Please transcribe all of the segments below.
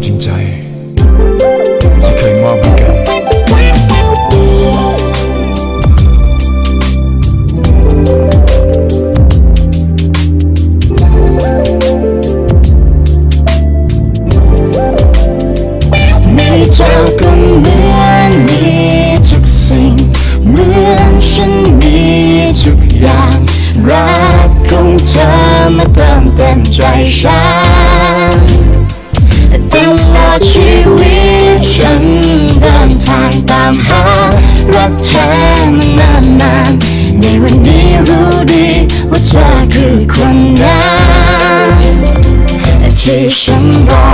曾经在 รักแท้มานานนานๆในวันนี้รู้ดีว่าเธอคือคนนั้นที่ฉันรอ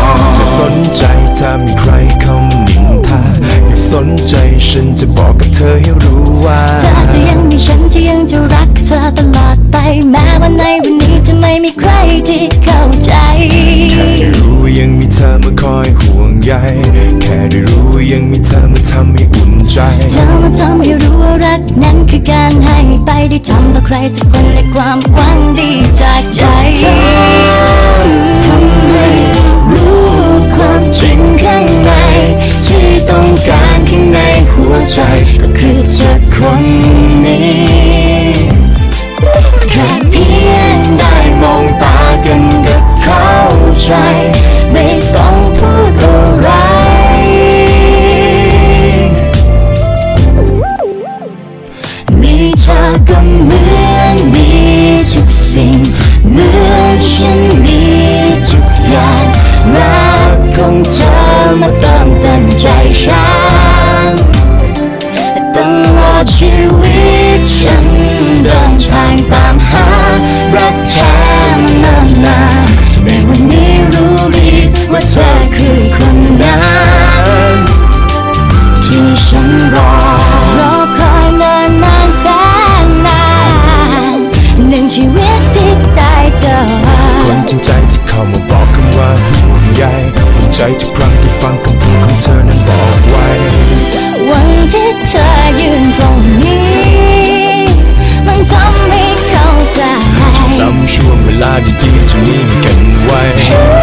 สนใจถ้ามีใครเขานินทาอย่าสนใจฉันจะบอกกับเธอให้รู้ว่าเธอจะยังมีฉันที่ยังจะรักเธอตลอดไปแม้ว่าในวันนี้จะไม่มีใครที่เข้าใจแค่ได้รู้ว่ายังมีเธอมาคอยห่วงใย ที่ทำต่อใครสักคนในความหวังดีจากใจ ธอก็เหมือนมีทุกสิ่ง เหมือนฉันมีทุกอย่างรักของเธอมาเติมเต็มใจฉันตลอดชีวิตฉันเดินทางตามหารักแท้มานานนานในวันนี้รู้ดีว่าเธอคือคนนั้นที่ฉันรอ ที่ดีจะมีกันไว้